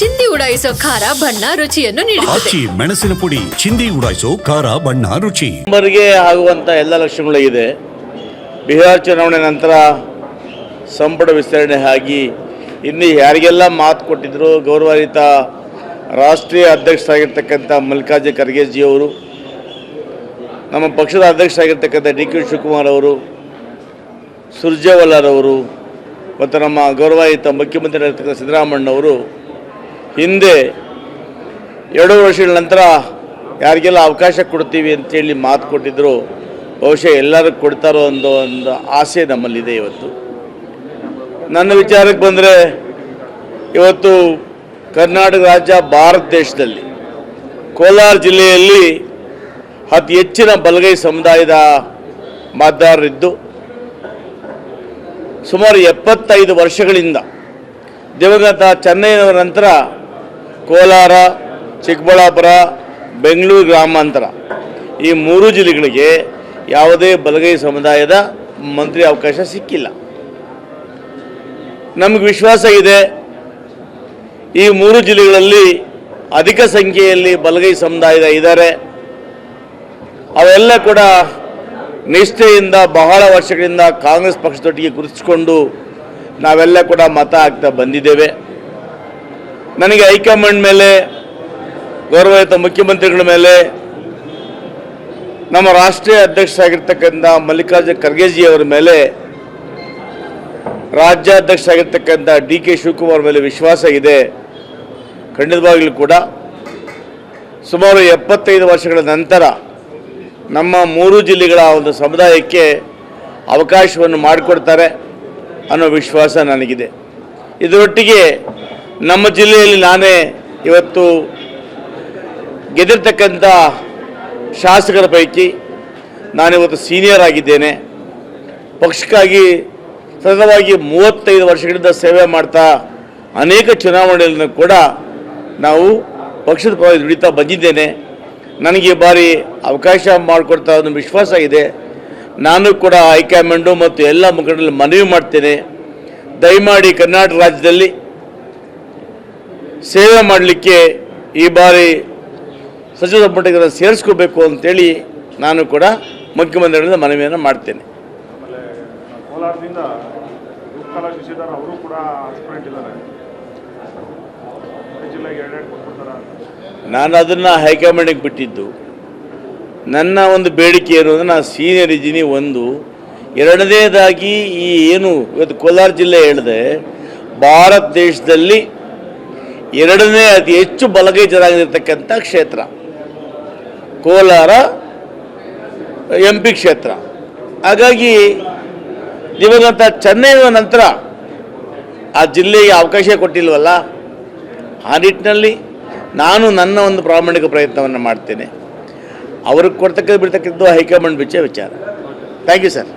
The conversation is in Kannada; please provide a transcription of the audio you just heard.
ಚಿಂದಿ ಉಡಾಯಿಸೋ ಖಾರ ಬಣ್ಣ ರುಚಿಯನ್ನು ನೀಡುತ್ತದೆ. ಆಚಿ ಮೆಣಸಿನ ಪುಡಿ ಚಿಂದಿ ಉಡಾಯಿಸೋ ಖಾರ ಬಣ್ಣ ರುಚಿ. ಮರಿಗೆ ಆಗುವಂಥ ಎಲ್ಲ ಲಕ್ಷಣಗಳು ಇದೆ. ಬಿಹಾರ್ ಚುನಾವಣೆ ನಂತರ ಸಂಪುಟ ವಿಸ್ತರಣೆ ಆಗಿ ಇನ್ನು ಯಾರಿಗೆಲ್ಲ ಮಾತು ಕೊಟ್ಟಿದ್ರು ಗೌರವಾನ್ವಿತ ರಾಷ್ಟ್ರೀಯ ಅಧ್ಯಕ್ಷರಾಗಿರ್ತಕ್ಕಂಥ ಮಲ್ಲಿಕಾರ್ಜುನ ಖರ್ಗೆಜಿ ಅವರು ನಮ್ಮ ಪಕ್ಷದ ಅಧ್ಯಕ್ಷರಾಗಿರ್ತಕ್ಕಂಥ ಡಿ ಕೆ ಶಿವಕುಮಾರ್ ಅವರು ಸುರ್ಜೇವಾಲಾರವರು ಮತ್ತು ನಮ್ಮ ಗೌರವಾಯಿತ ಮುಖ್ಯಮಂತ್ರಿಯಾಗಿರ್ತಕ್ಕಂಥ ಸಿದ್ದರಾಮಣ್ಣವರು ಹಿಂದೆ ಎರಡು ವರ್ಷಗಳ ನಂತರ ಯಾರಿಗೆಲ್ಲ ಅವಕಾಶ ಕೊಡ್ತೀವಿ ಅಂತೇಳಿ ಮಾತು ಕೊಟ್ಟಿದ್ದರು ಬಹುಶಃ ಎಲ್ಲರೂ ಕೊಡ್ತಾರೋ ಅನ್ನೋ ಒಂದು ಆಸೆ ನಮ್ಮಲ್ಲಿದೆ ಇವತ್ತು. ನನ್ನ ವಿಚಾರಕ್ಕೆ ಬಂದರೆ, ಇವತ್ತು ಕರ್ನಾಟಕ ರಾಜ್ಯ ಭಾರತ ದೇಶದಲ್ಲಿ, ಕೋಲಾರ ಜಿಲ್ಲೆಯಲ್ಲಿ ಅತಿ ಹೆಚ್ಚಿನ ಬಲಗೈ ಸಮುದಾಯದ ಮತದಾರರಿದ್ದು, ಸುಮಾರು ಎಪ್ಪತ್ತೈದು ವರ್ಷಗಳಿಂದ ದಿವಂಗತ ಚೆನ್ನೈನವರ ನಂತರ ಕೋಲಾರ, ಚಿಕ್ಕಬಳ್ಳಾಪುರ, ಬೆಂಗಳೂರು ಗ್ರಾಮಾಂತರ. ಈ ಮೂರು ಜಿಲ್ಲೆಗಳಿಗೆ ಯಾವುದೇ ಬಲಗೈ ಸಮುದಾಯದ ಮಂತ್ರಿ ಅವಕಾಶ ಸಿಕ್ಕಿಲ್ಲ. ನಮಗೆ ವಿಶ್ವಾಸ ಇದೆ, ಈ ಮೂರು ಜಿಲ್ಲೆಗಳಲ್ಲಿ ಅಧಿಕ ಸಂಖ್ಯೆಯಲ್ಲಿ ಬಲಗೈ ಸಮುದಾಯದ ಇದ್ದಾರೆ. ಅವೆಲ್ಲ ಕೂಡ ನಿಷ್ಠೆಯಿಂದ, ಬಹಳ ವರ್ಷಗಳಿಂದ ಕಾಂಗ್ರೆಸ್ ಪಕ್ಷದೊಟ್ಟಿಗೆ ಗುರುತಿಸಿಕೊಂಡು ನಾವೆಲ್ಲ ಕೂಡ ಮತ ಹಾಕ್ತಾ ಬಂದಿದ್ದೇವೆ. ನನಗೆ ಹೈಕಮಾಂಡ್ ಮೇಲೆ ಗೌರವಯುತ ಮುಖ್ಯಮಂತ್ರಿಗಳ ಮೇಲೆ ನಮ್ಮ ರಾಷ್ಟ್ರೀಯ ಅಧ್ಯಕ್ಷರಾಗಿರ್ತಕ್ಕಂಥ ಮಲ್ಲಿಕಾರ್ಜುನ ಖರ್ಗೆಜಿ ಅವರ ಮೇಲೆ ರಾಜ್ಯಾಧ್ಯಕ್ಷರಾಗಿರ್ತಕ್ಕಂಥ ಡಿ ಕೆ ಶಿವಕುಮಾರ್ ಮೇಲೆ ವಿಶ್ವಾಸ ಇದೆ. ಖಂಡಿತವಾಗಲೂ ಕೂಡ ಸುಮಾರು ಎಪ್ಪತ್ತೈದು ವರ್ಷಗಳ ನಂತರ ನಮ್ಮ ಮೂರು ಜಿಲ್ಲೆಗಳ ಒಂದು ಸಮುದಾಯಕ್ಕೆ ಅವಕಾಶವನ್ನು ಮಾಡಿಕೊಡ್ತಾರೆ ಅನ್ನೋ ವಿಶ್ವಾಸ ನನಗಿದೆ. ಇದರೊಟ್ಟಿಗೆ ನಮ್ಮ ಜಿಲ್ಲೆಯಲ್ಲಿ ನಾನೇ ಇವತ್ತು ಗೆದ್ದಿರ್ತಕ್ಕಂಥ ಶಾಸಕರ ಪೈಕಿ ನಾನಿವತ್ತು ಸೀನಿಯರ್ ಆಗಿದ್ದೇನೆ. ಪಕ್ಷಕ್ಕಾಗಿ ಸತತವಾಗಿ ಮೂವತ್ತೈದು ವರ್ಷಗಳಿಂದ ಸೇವೆ ಮಾಡ್ತಾ ಅನೇಕ ಚುನಾವಣೆಗಳನ್ನು ಕೂಡ ನಾವು ಪಕ್ಷದ ಪರವಾಗಿ ದುಡಿತಾ ಬಂದಿದ್ದೇನೆ. ನನಗೆ ಬಾರಿ ಅವಕಾಶ ಮಾಡಿಕೊಡ್ತಾ ಒಂದು ವಿಶ್ವಾಸ ಇದೆ. ನಾನು ಕೂಡ ಹೈಕಮಾಂಡು ಮತ್ತು ಎಲ್ಲ ಮುಖಂಡರಲ್ಲಿ ಮನವಿ ಮಾಡ್ತೇನೆ. ದಯಮಾಡಿ ಕರ್ನಾಟಕ ರಾಜ್ಯದಲ್ಲಿ ಸೇವೆ ಮಾಡಲಿಕ್ಕೆ ಈ ಬಾರಿ ಸಚಿವ ಸಂಪುಟಕ್ಕೆ ಸೇರಿಸ್ಕೋಬೇಕು ಅಂತೇಳಿ ನಾನು ಕೂಡ ಮುಖ್ಯಮಂತ್ರಿಗಳಿಂದ ಮನವಿಯನ್ನು ಮಾಡ್ತೇನೆ. ನಾನು ಅದನ್ನು ಹೈಕಮಾಂಡಿಗೆ ಬಿಟ್ಟಿದ್ದು. ನನ್ನ ಒಂದು ಬೇಡಿಕೆ ಏನು ಅಂದರೆ ನಾನು ಸೀನಿಯರ್ ಇದ್ದೀನಿ ಒಂದು. ಎರಡನೇದಾಗಿ ಈ ಏನು ಇವತ್ತು ಕೋಲಾರ ಜಿಲ್ಲೆ ಹೇಳಿದೆ ಭಾರತ ದೇಶದಲ್ಲಿ ಎರಡನೇ ಅತಿ ಹೆಚ್ಚು ಬಲಗೈ ಜನಾಗಿರ್ತಕ್ಕಂಥ ಕ್ಷೇತ್ರ. ಕೋಲಾರ ಎಂ ಪಿ ಕ್ಷೇತ್ರ. ಹಾಗಾಗಿ ದಿವಂಗತ ಚೆನ್ನೈನ ನಂತರ ಆ ಜಿಲ್ಲೆಗೆ ಅವಕಾಶ ಕೊಟ್ಟಿಲ್ವಲ್ಲ? ಆ ನಿಟ್ಟಿನಲ್ಲಿ ನಾನು ನನ್ನ ಒಂದು ಪ್ರಾಮಾಣಿಕ ಪ್ರಯತ್ನವನ್ನು ಮಾಡ್ತೇನೆ. ಅವ್ರಿಗೆ ಕೊಡ್ತಕ್ಕದ್ದು ಬಿಡ್ತಕ್ಕಂಥದ್ದು ಹೈಕಮಾಂಡ್ ಬಿಚ್ಚ ವಿಚಾರ. Thank you sir